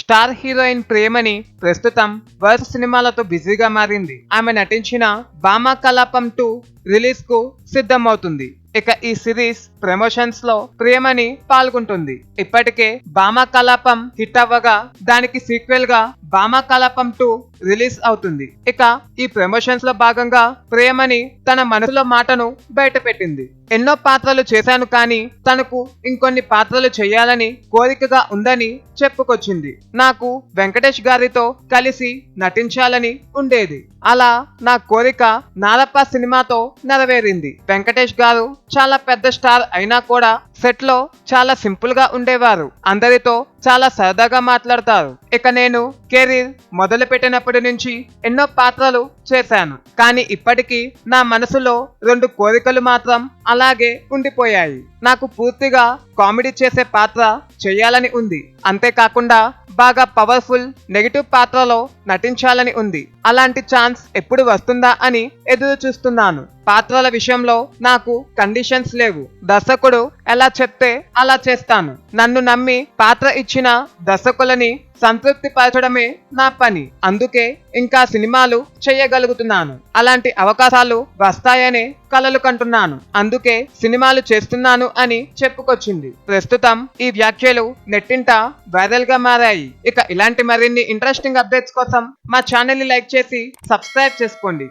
Star heroine ప్రేమని ప్రస్తుతం వరుస సినిమాలతో బిజీగా మారింది. ఆమె నటించిన బామా కలాపం టూ రిలీజ్కు సిద్ధమవుతుంది. ఇక ఈ సిరీస్ ప్రమోషన్స్లో ప్రేమని పాల్గొంటుంది. ఇప్పటికే బామా కలాపం హిట్ అవ్వగా దానికి సీక్వెల్గా బామా కలాపం టూ రిలీజ్ అవుతుంది. ఇక ఈ ప్రమోషన్స్లో భాగంగా ప్రేమని తన మనసులో మాటను బయటపెట్టింది. ఎన్నో పాత్రలు చేశాను కానీ తనకు ఇంకొన్ని పాత్రలు చేయాలని కోరికగా ఉందని చెప్పుకొచ్చింది. నాకు వెంకటేష్ గారితో కలిసి నటించాలని ఉండేది. అలా నా కోరిక నాలప్ప సినిమాతో నెరవేరింది. వెంకటేష్ గారు చాలా పెద్ద స్టార్ అయినా కూడా సెట్లో చాలా సింపుల్గా ఉండేవారు. అందరితో చాలా సరదాగా మాట్లాడతారు. ఇక నేను కెరీర్ మొదలు పెట్టినప్పటి నుంచి ఎన్నో పాత్రలు చేశాను. కానీ ఇప్పటికీ నా మనసులో రెండు కోరికలు మాత్రం అలాగే ఉండిపోయాయి. నాకు పూర్తిగా కామెడీ చేసే పాత్ర చేయాలని ఉంది. అంతేకాకుండా బాగా పవర్ఫుల్ నెగిటివ్ పాత్రలో నటించాలని ఉంది. అలాంటి ఛాన్స్ ఎప్పుడు వస్తుందా అని ఎదురు చూస్తున్నాను పాత్రల విషయంలో నాకు కండిషన్స్ లేవు. దర్శకుడు ఎలా చెప్తే అలా చేస్తాను. నన్ను నమ్మి పాత్ర ఇచ్చిన దర్శకులని సంతృప్తి పరచడమే నా పని. అందుకే ఇంకా సినిమాలు చేయగలుగుతున్నాను. అలాంటి అవకాశాలు వస్తాయనే కలలు కంటున్నాను. అందుకే సినిమాలు చేస్తున్నాను అని చెప్పుకొచ్చింది. ప్రస్తుతం ఈ వ్యాఖ్యలు నెట్టింట వైరల్గా మారాయి. ఇక ఇలాంటి మరిన్ని ఇంట్రెస్టింగ్ అప్డేట్స్ కోసం మా ఛానల్ని లైక్ చేసి సబ్స్క్రైబ్ చేసుకోండి.